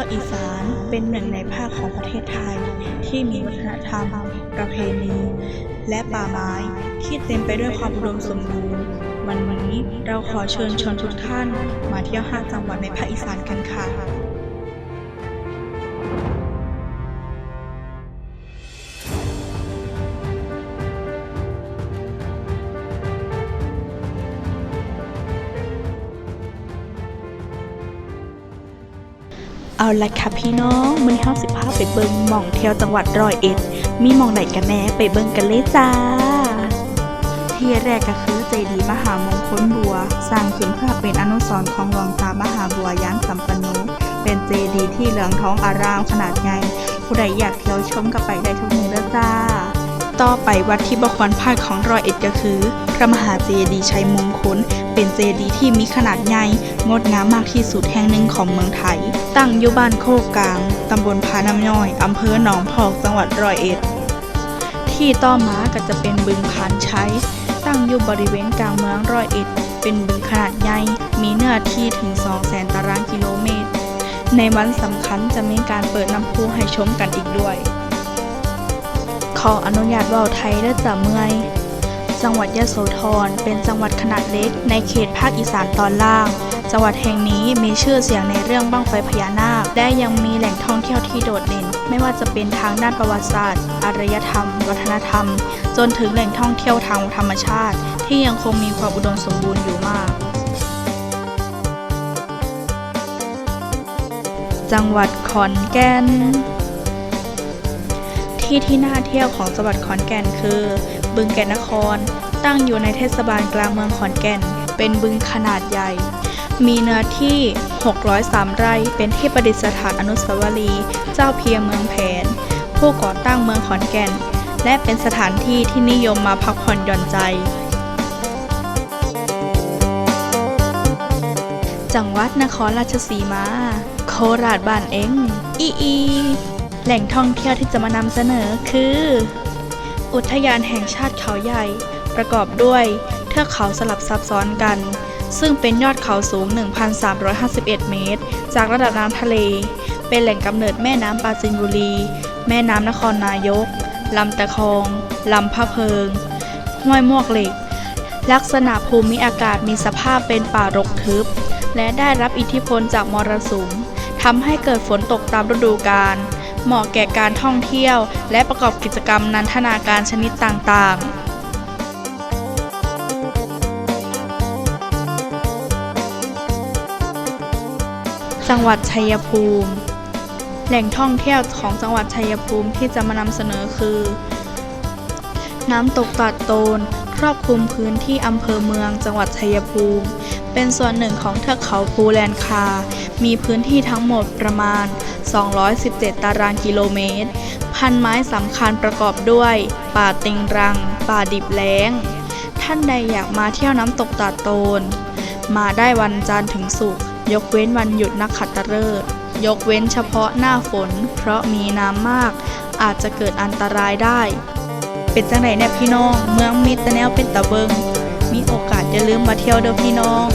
าคอีสานเป็นหนึ่งในภาคของประเทศไทย ที่มีวัฒนธรรม ประเพณี และป่าไม้ที่เต็มไปด้วยความอุดมสมบูรณ์ วันนี้เราขอเชิญชวนทุกท่านมาเที่ยวห้าจังหวัดในภาคอีสานกันค่ะ เอาละค่ะพี่น้องมือนี้เฮาสิพาไปเบิ่งหม่องเที่ยวจังหวัดร้อยเอ็ด มีหม่องไหนกันแน่ไปเบิ่งกันเลยจ้า ที่แรกก็คือเจดีย์มหามงคลบัว สร้างขึ้นเพื่อเป็นอนุสรณ์ของหลวงตามหาบัวย้างสัมปันโนเป็นเจดีย์ที่เหลืองท้องอารามขนาดใหญ่ผู้ใดอยากเที่ยวชมก็ไปได้ทุกมื้อเด้อจ้า ต่อไปวัดที่บควรพลาดของรอยเอ็ดก็คือ พระมหาเจดีย์ชัยมงคล เป็นเจดีย์ที่มีขนาดใหญ่งดงามมากที่สุดแห่งหนึ่งของเมืองไทย ตั้งอยู่บ้านโคกกลาง ตำบลพาน้ำย่อย อำเภอหนองพอกจังหวัดร้อยเอ็ด ที่ต่อมาก็จะเป็นบึงพานชัยตั้งอยู่บริเวณกลางเมืองร้อยเอ็ด เป็นบึงขนาดใหญ่มีเนื้อที่ถึง 200,000 ตารางกิโลเมตร ในวันสำคัญจะมีการเปิดน้ำพุให้ชมกันอีกด้วย ขออนุญาตว่าไทยเด้จ้ะเมื่อยจังหวัดยะโสธรเป็นจังหวัดขนาดเล็กในเขตภาคอีสานตอนล่าง จังหวัดแห่งนี้มีชื่อเสียงในเรื่องบั้งไฟพญานาคและยังมีแหล่งท่องเที่ยวที่โดดเด่น ไม่ว่าจะเป็นทางด้านประวัติศาสตร์ อารยธรรม วัฒนธรรม จนถึงแหล่งท่องเที่ยวทางธรรมชาติ ที่ยังคงมีความอุดมสมบูรณ์อยู่มาก จังหวัดขอนแก่น ที่ที่น่าเที่ยวของจังหวัดขอนแก่นคือ บึงแก่นนคร ตั้งอยู่ในเทศบาลกลางเมืองขอนแก่น เป็นบึงขนาดใหญ่ มีเนื้อที่ 603 ไร่เป็นที่ประดิษฐานอนุสาวรีย์เจ้าเพียงเมืองแผน ผู้ก่อตั้งเมืองขอนแก่น และเป็นสถานที่ที่นิยมมาพักผ่อนหย่อนใจ จังหวัดนครราชสีมา โคราชบ้านเอ็งอีอี แหล่งท่องเที่ยวที่จะมานำเสนอคือ อุทยานแห่งชาติเขาใหญ่ ประกอบด้วยเทือกเขาสลับซับซ้อนกัน ซึ่งเป็นยอดเขาสูง 1,351 เมตร จากระดับน้ำทะเล เป็นแหล่งกำเนิดแม่น้ำปราจินบุรี แม่น้ำนครนายก ลำตะคอง ลำพะเพิง ห้วยมวกเหล็ก ลักษณะภูมิอากาศมีสภาพเป็นป่ารกทึบ และได้รับอิทธิพลจากมรสุมทำให้เกิดฝนตกตามฤดูกาล เหมาะแก่การท่องเที่ยว และประกอบกิจกรรมนันทนาการชนิดต่างๆจังหวัดชัยภูมิ แหล่งท่องเที่ยวของจังหวัดชัยภูมิที่จะมานำเสนอคือ น้ำตกตาดโตน ครอบคลุมพื้นที่อำเภอเมืองจังหวัดชัยภูมิ เป็นส่วนหนึ่งของเทือกเขาภูแลนคา มีพื้นที่ทั้งหมดประมาณ 217 ตารางกิโลเมตร พันไม้สำคัญประกอบด้วย ป่าติงรัง ป่าดิบแล้ง ท่านใดอยากมาเที่ยวน้ำตกตาดโตน มาได้วันจันทร์ถึงศุกร์ยกเว้นวันหยุดนักขัตฤกษ์ยกเว้นเฉพาะหน้าฝน เพราะมีน้ำมาก อาจจะเกิดอันตรายได้ เป็นจังไหนเนี่ยพี่น้อง เมืองมิตรแนวเป็นตะเบิง มีโอกาสอย่าลืมมาเที่ยวเด้อพี่น้อง